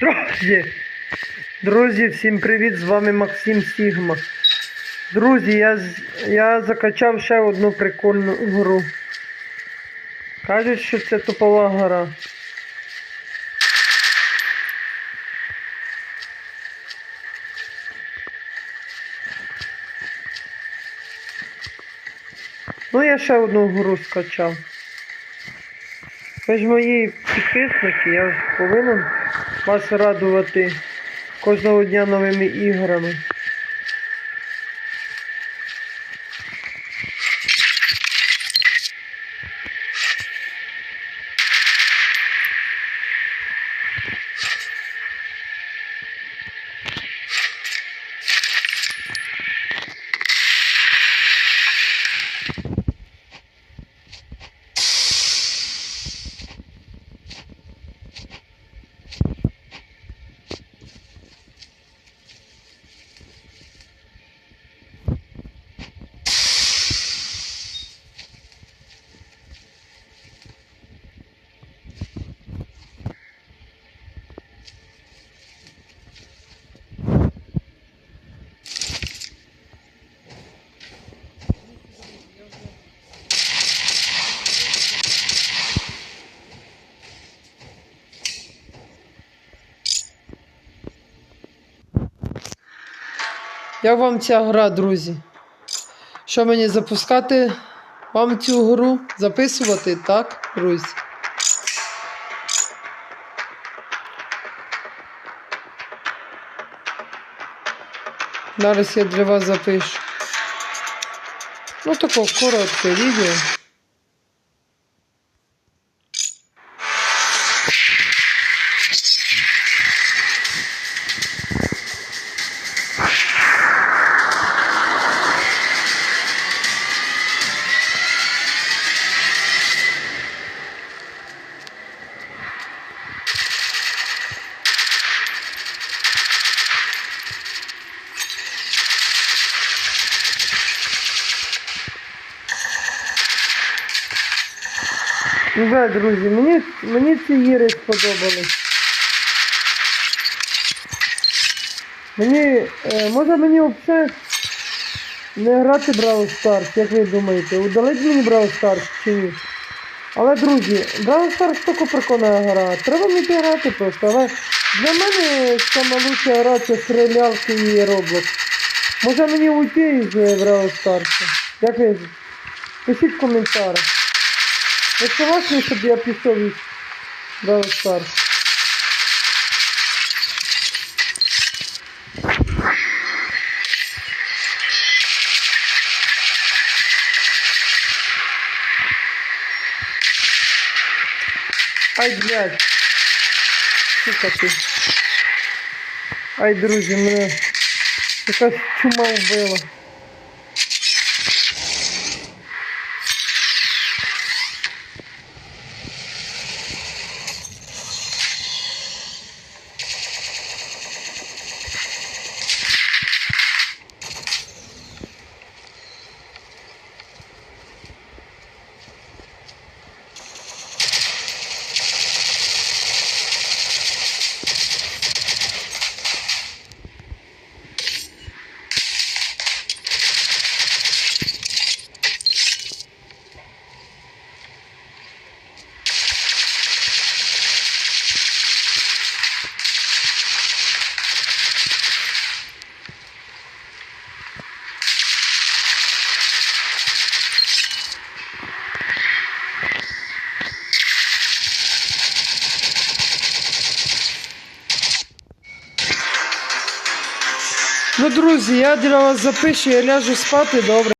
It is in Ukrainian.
Друзі, друзі, всім привіт! З вами Максим Сігма. Друзі, я, я закачав ще одну прикольну гру. Кажуть, що це топова гра. Ну, я ще одну гру скачав. Ви ж мої підписники, я повинен вас радувати кожного дня новими іграми. Як вам ця гра, друзі? Що мені запускати вам цю гру? Записувати, так, друзі? Зараз я для вас запишу. Ну, таке коротке відео. Ну да, друзі, мені, мені ці ігри сподобались. Мені, е, може мені взагалі не грати Brawl Stars, як ви думаєте? Удалить мені Brawl Stars чи ні? Але, друзі, Brawl Stars тільки прикольна гра. Треба мені грати просто, але для мене лучша гра це стрілялки і Roblox. Може мені уйти із е, Brawl Stars? Як ви? Пишіть в коментарях. Ви согласні, щоб я пішов із Brawl Stars? Ай, блядь. Сука ти. Ай, друзі, мене якась чума вбила. Ну, друзі, я для вас запишу, я ляжу спати, добре.